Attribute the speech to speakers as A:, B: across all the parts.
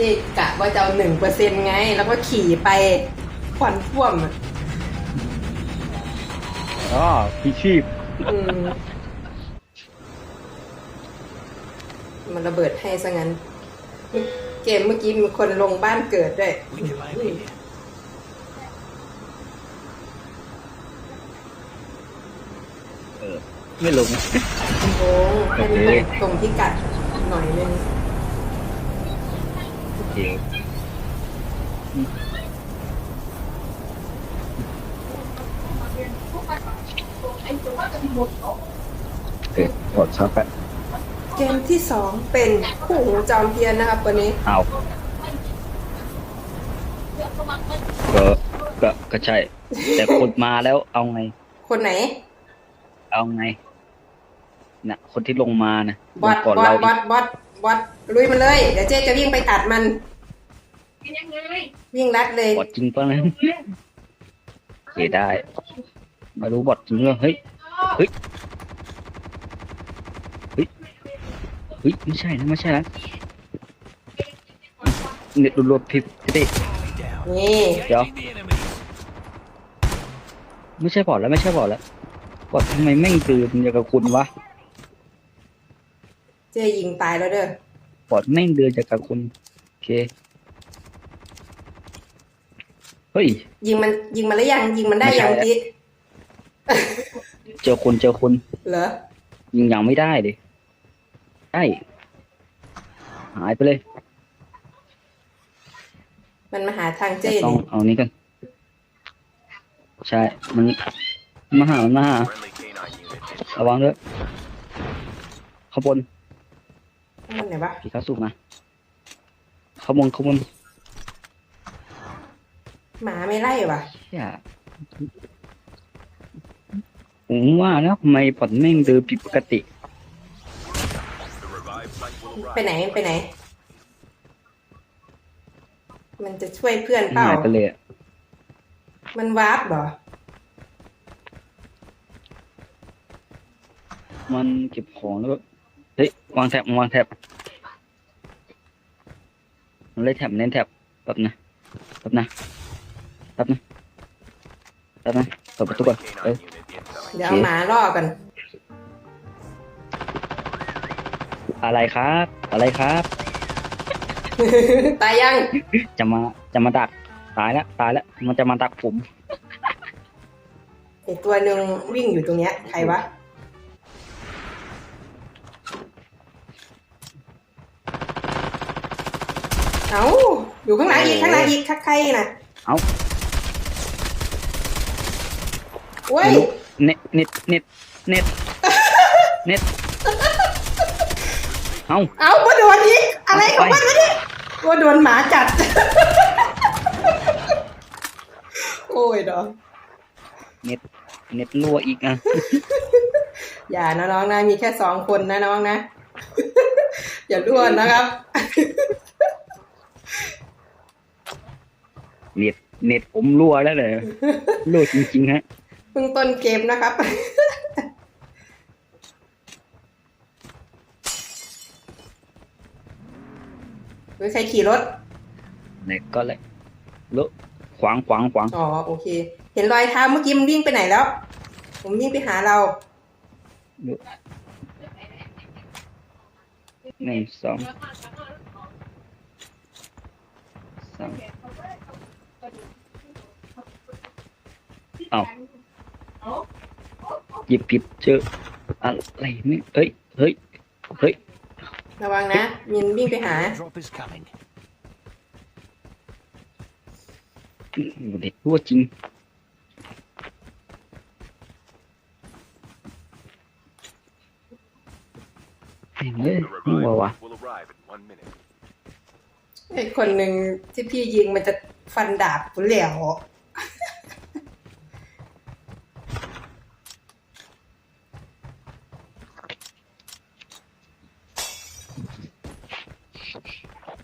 A: เจ๊กะว่าจะเอาหนึ่งเปอร์เซ็นไง แล้วก็ขี่ไปควันท่วมอะ
B: อ๋อพี่ชีพ
A: อืมมันระเบิดให้ซะงั้น เกมเมื่อกี้มีคนลงบ้านเกิดด้วย
B: เออไม่ลง
A: โอ้แค่นี้ตรงที่กัดหน่อยนึง
B: โอเคโอเคกดซับไป
A: เกมที่สองเป็นคู่หูจอมเทียนนะครับวันนี้
B: เอาก็ก็ก็ใช่ แต่คนมาแล้วเอาไง
A: คนไหน
B: เอาไงน่ะคนที่ลงมานะ
A: บอส
B: ลงก่อน
A: บอ
B: เรา
A: สบอสบอส บอสลุยมันเลย เดี๋ยวเจ๊จะวิ่งไปตัดมันวิ่งรัดเลย
B: บอดจริงปะนะโอเคได้มารู้บอดจริงเหรอเฮ้ย เฮ้ย เฮ้ย เฮ้ย ไม่ใช่นะไม่ใช่นะเน็ตรวดๆผิดพี่ติ
A: นี่
B: เดี๋ยว ไม่ใช่บอดแล้วไม่ใช่บอดแล้วบอดทำไมแม่งตื่นอย่างกับคุณวะ
A: เจ๊ยิงตายแล้วเด้อบ
B: อดแม่งเดินจากกับคุณโอเค เฮ้ย
A: ยิงมันยิงมันแล้วยังยิงมันได้
B: ไม่ใช่
A: ยัง
B: แล้ว
A: พี่
B: เจอคนเจอคน
A: เหรอ
B: ยิงยังไม่ได้เลยได้หายไปเลย
A: มันมาหาทางเจ๊
B: ต้อง
A: นี่
B: เอานี้กัน ใช่ มันมาหามันมาหาระวังด้วยขางบวน
A: มัน ไหนวะ
B: ผีข้าสุกนะขางบวนขางบวน
A: หมาไม่ไล่วะ
B: อย่าผมว่านะทำไมผลแม่งเดินผิดปกติ
A: ไปไหนไปไหน มันจะช่วยเพื่อนเปล่า
B: หายไปเลยอะ
A: มันวาร์ปเหรอ
B: มันเก็บของแล้วก็เฮ้ยวางแท็บวางแท็บมันเลยแท็บเน้นแท็บแบบนะแบบนะแบบนะแบบนะเปิดประตูก่อนเอ้ย
A: เดี๋ยวเอาหมาล่อกัน
B: อะไรครับ อะไรครับ
A: ตายยัง
B: จะมาจะมาดักตายแล้วตายแล้วมันจะมาดักผม
A: ไอตัวหนึ่งวิ่งอยู่ตรงเนี้ยใครวะ เอาอยู่ข้างหลังอีกข้างหลังอีกใครน่ะ
B: เอ้า
A: เว้ย
B: เน็ตเน็ตเน็ตเน็ตเน็ตเอ้า
A: เอาว่าโดนอีกอะไรของมันวะเนี่ยว่าโดนหมาจัด โอ้ยดอก
B: เน็ตเน็ตรั่วอีกอะ
A: อย่านะน้องนะมีแค่สองคนนะน้องนะ อย่าล้วนนะครับ
B: เน็ตเน็ตผมรั่วแล้วเลยรั่วจริงๆฮะ
A: เพิ่งต้นเกมนะครับเฮ้ยใครขี่รถ
B: เน็ตก็เลยเลอะขวางขวางขวาง
A: อ๋อโอเค เห็นรอยเท้าเมื่อกี้มันวิ่งไปไหนแล้ว ผมวิ่งไปหาเรา
B: เลอะหนึ่งสองสาม เอ้าหยิบผิดเจออะไรเนี่ยเฮ้ยเฮ้ยเฮ้ย
A: ระวังนะมินวิ่งไปหา
C: Drop is coming.
B: เด็กรั่วจริงเฮ้ยเฮ้ยรั่ววะ
C: will arrive in one minute.
A: ไอ้คนหนึ่งที่พี่ยิงมันจะ ฟันดาบกูเหลว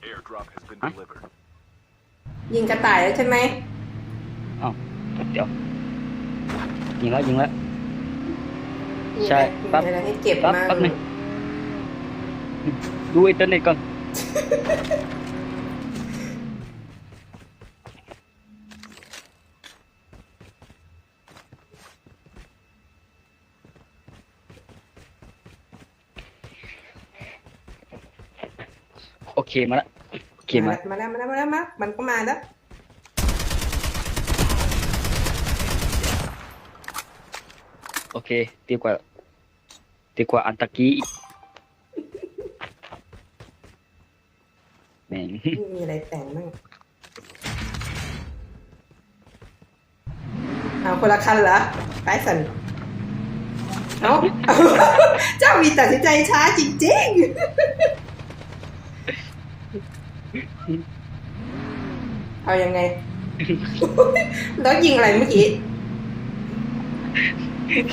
C: Airdrop has been
B: Huh?
C: delivered.
A: ยิงกระต่ายแล้วใช่ไหม
B: เดี๋ยว ยิงแล้วยิงแล้ว
A: มี
B: ใช่
A: มี
B: ปั๊บ
A: อะไรให้เก็บ
B: ปั๊บ
A: มา
B: ปั๊บหนึ่งดูอินเทอร์เน็ตก่อน เคมาละโอเคมา
A: มาแล้วมาแล้วมาแล้วมาแล้วมันก็มาแล้ว
B: โอเคดีกว่าดีกว่าอันตะกี้อีกแม่ง
A: ไม่มีอะไรแต่งบ้างเอาคนละคันเหรอไปสันเอาเจ้ามีตัดสินใจช้าจริงๆ เอายังไง แล้วยิงอะไรเมื่อกี้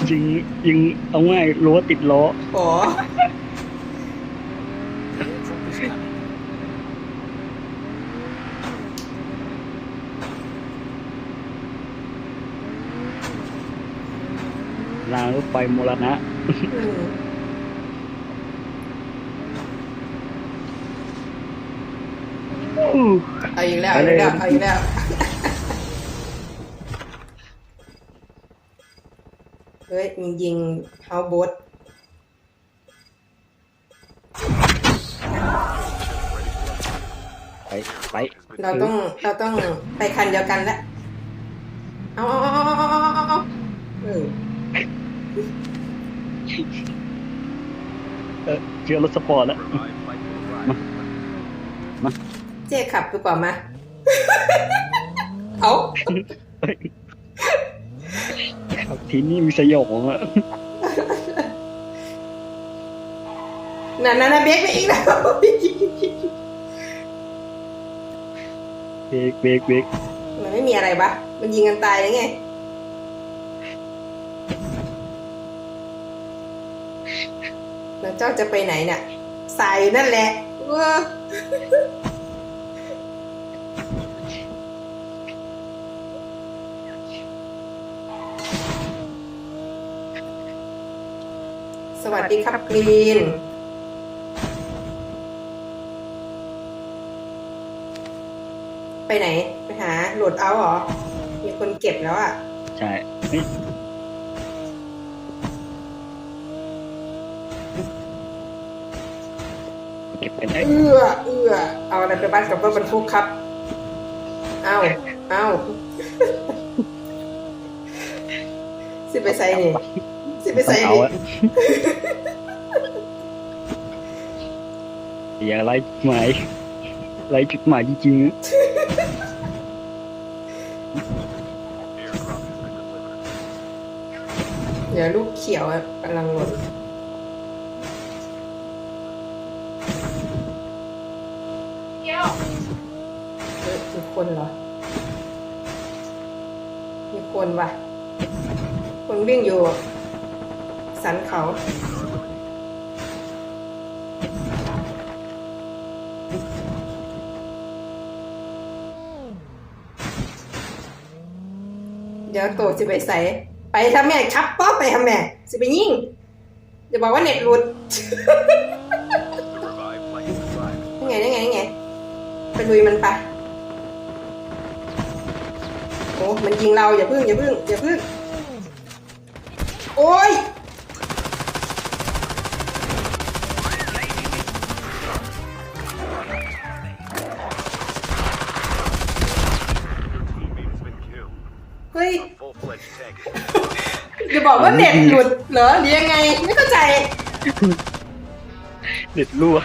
B: ยิงยิงเอาง่ายรั้วติดล้อ
A: อ๋อ
B: รางรถไฟมรณะ
A: อืม
B: อู้
A: เอาอีกแล้วเอาอีกแล้วเอาอีกแล้วเฮ้ยมึงยิงเฮาบด
B: ไปไป
A: เราต้องเราต้องไปคันเดียวกันแล้วเอาเอาเอาเอาเอาเอาเอาเออ
B: เออเจอรถสปอร์ตแล้ว
C: Revive flight will arrive.
A: เจ๊ขับดีกว่ามาเอา
B: ครับทีนี่มีสยองอะ
A: นั่นนั่นนะเบรกไปอีกแล้ว
B: เบรกเบรกเบรก
A: มันไม่มีอะไรปะมันยิงกันตายเลยไงแล้วเจ้าจะไปไหนเนี่ยใส่นั่นแหละ สวัสดีครับกรีน ไปไหน ไปหาโหลดเอาท์เหรอ มีคนเก็บแล้วอะ
B: ใช่เฮ้ยเก็บกันได้
A: เอื้อเอื้อเอาอะไรไปบ้านกับรถบรรทุกครับ เอาเอาสิไปใส่นี่ สิไป
B: ต้อ
A: ใส่
B: งเอา
A: นี่
B: อะอย่าไล่จุดหมายไล่จุดหมายจริง
C: Airdrop has been delivered.
A: เดี๋ยวลูกเขียวอะกำลังหล่นเออมีคนเหรอ มีคนว่ะคนวิ่งอยู่ สันเขาเดี๋ยวโตสิไปใส่ไปทำแม่ครับป๊อปไปทำแม่สิไปยิ่งอย่าบอกว่าเน็ตหลุดยังไงยังไงยังไงไปลุยมันไปโอ้มันยิงเราอย่าพึ่งอย่าพึ่งอย่าพึ่งโอ้ย บอกว่าเน็ตหลุดเหรอหรือยังไง ไม่เข้าใจ
B: เด็ดรั่ว